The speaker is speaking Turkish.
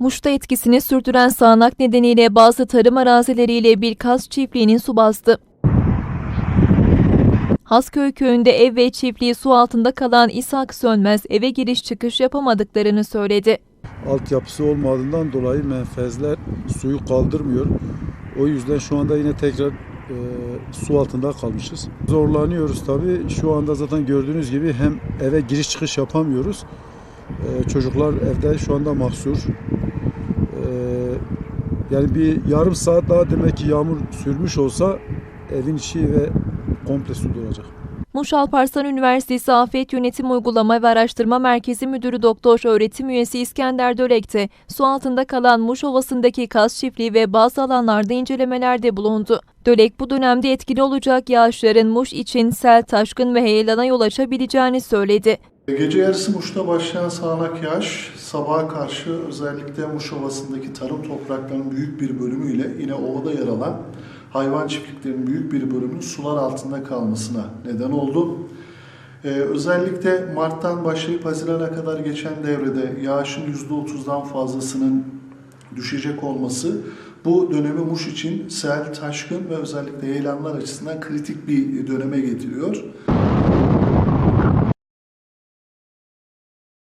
Muş'ta etkisini sürdüren sağanak nedeniyle bazı tarım arazileriyle bir kaz çiftliğinin su bastı. Hasköy köyünde ev ve çiftliği su altında kalan İshak Sönmez eve giriş çıkış yapamadıklarını söyledi. altyapısı olmadığından dolayı menfezler suyu kaldırmıyor. O yüzden şu anda yine tekrar e, su altında kalmışız. Zorlanıyoruz tabii. Şu anda zaten gördüğünüz gibi hem eve giriş çıkış yapamıyoruz. E, çocuklar evde şu anda mahsur. E, yani bir yarım saat daha demek ki yağmur sürmüş olsa evin içi ve komple su dolacak. Muş Alparslan Üniversitesi Afet Yönetim Uygulama ve Araştırma Merkezi Müdürü Doktor Öğretim Üyesi İskender Dölek de su altında kalan Muş Ovası'ndaki kaz çiftliği ve bazı alanlarda incelemelerde bulundu. Dölek bu dönemde etkili olacak yağışların Muş için sel, taşkın ve heyelana yol açabileceğini söyledi. Gece yarısı Muş'ta başlayan sağanak yağış sabaha karşı özellikle Muş Ovası'ndaki tarım topraklarının büyük bir bölümüyle yine ovada yer alan hayvan çiftliklerinin büyük bir bölümünün sular altında kalmasına neden oldu. Ee, özellikle Mart'tan başlayıp Haziran'a kadar geçen devrede yağışın %30'dan fazlasının düşecek olması bu dönemi Muş için sel, taşkın ve özellikle heyelanlar açısından kritik bir döneme getiriyor.